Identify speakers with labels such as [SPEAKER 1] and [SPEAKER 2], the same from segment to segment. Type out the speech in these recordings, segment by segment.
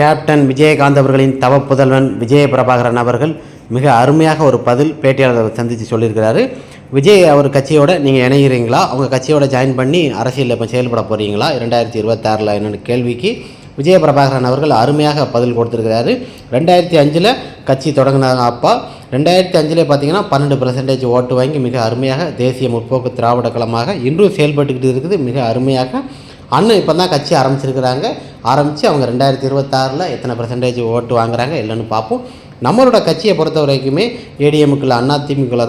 [SPEAKER 1] Captain Vijayakanth அவர்களின் தவ புதல்வன் விஜய பிரபாகரன் அவர்கள் மிக அருமையாக ஒரு பதில் பேட்டியாளரை சந்தித்து சொல்லியிருக்கிறாரு. விஜய் அவர் கட்சியோட நீங்கள் இணைகிறீங்களா அவங்க கட்சியோட ஜாயின் பண்ணி அரசியலில் இப்போ செயல்பட போகிறீங்களா இரண்டாயிரத்தி இருபத்தாறில் என்னென்னு கேள்விக்கு விஜய பிரபாகரன் அவர்கள் அருமையாக பதில் கொடுத்துருக்கிறாரு. ரெண்டாயிரத்தி அஞ்சில் கட்சி தொடங்கினாங்க அப்பா. ரெண்டாயிரத்தி அஞ்சில் பார்த்தீங்கன்னா பன்னெண்டு பர்சன்டேஜ் ஓட்டு வாங்கி மிக அருமையாக தேசிய முற்போக்கு திராவிட கழகமாக இன்றும் செயல்பட்டுக்கிட்டு இருக்குது. மிக அருமையாக அண்ணன் இப்போ தான் கட்சி ஆரம்பிச்சிருக்கிறாங்க. ஆரம்பித்து அவங்க ரெண்டாயிரத்தி இருபத்தாறில் எத்தனை பர்சன்டேஜ் ஓட்டு வாங்குறாங்க இல்லைன்னு பார்ப்போம். நம்மளோட கட்சியை பொறுத்த வரைக்குமே ஏடிஎம்குள்ள அண்ணா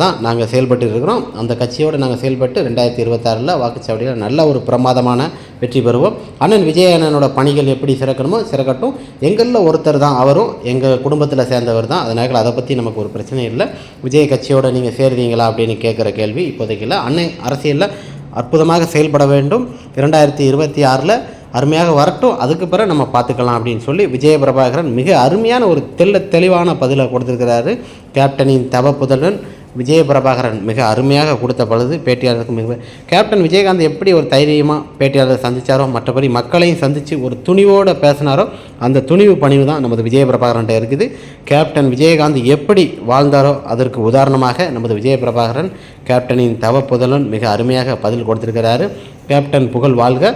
[SPEAKER 1] தான் நாங்கள் செயல்பட்டு இருக்கிறோம். அந்த கட்சியோடு நாங்கள் செயல்பட்டு ரெண்டாயிரத்தி இருபத்தாறில் வாக்குச்சாவடியில் நல்ல ஒரு பிரமாதமான வெற்றி பெறுவோம். அண்ணன் விஜய் அண்ணனோட பணிகள் எப்படி சிறக்கணுமோ சிறக்கட்டும். எங்களில் ஒருத்தர் தான் அவரும் எங்கள் குடும்பத்தில் சேர்ந்தவர் தான். அதனால் அதை பற்றி நமக்கு ஒரு பிரச்சனை இல்லை. விஜய் கட்சியோடு நீங்கள் சேருவீங்களா அப்படின்னு கேட்குற கேள்வி இப்போதைக்கு இல்லை. அண்ணன் அரசியலில் அற்புதமாக செயல்பட வேண்டும். இரண்டாயிரத்தி இருபத்தி ஆறில் அருமையாக வரட்டும். அதுக்கு பிறகு நம்ம பார்த்துக்கலாம் அப்படின்னு சொல்லி விஜய பிரபாகரன் மிக அருமையான ஒரு தெள்ள தெளிவான பதிலை கொடுத்துருக்கிறாரு. கேப்டனின் தவ புதலன் விஜய பிரபாகரன் மிக அருமையாக கொடுத்த பொழுது பேட்டியாளருக்கு மிக கேப்டன் விஜயகாந்த் எப்படி ஒரு தைரியமாக பேட்டியாளர் சந்தித்தாரோ மற்றபடி மக்களையும் சந்தித்து ஒரு துணிவோடு பேசினாரோ அந்த துணிவு பணிவு தான் நமது விஜய பிரபாகரன்ட்ட இருக்குது. கேப்டன் விஜயகாந்த் எப்படி வாழ்ந்தாரோ அதற்கு உதாரணமாக நமது விஜய பிரபாகரன் கேப்டனின் தவ புதலன் மிக அருமையாக பதில் கொடுத்திருக்கிறாரு. கேப்டன் புகழ் வாழ்க.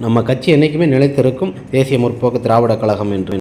[SPEAKER 1] நம்ம கட்சி என்றைக்குமே நிலைத்திருக்கும் தேசிய முற்போக்கு திராவிட கழகம் என்று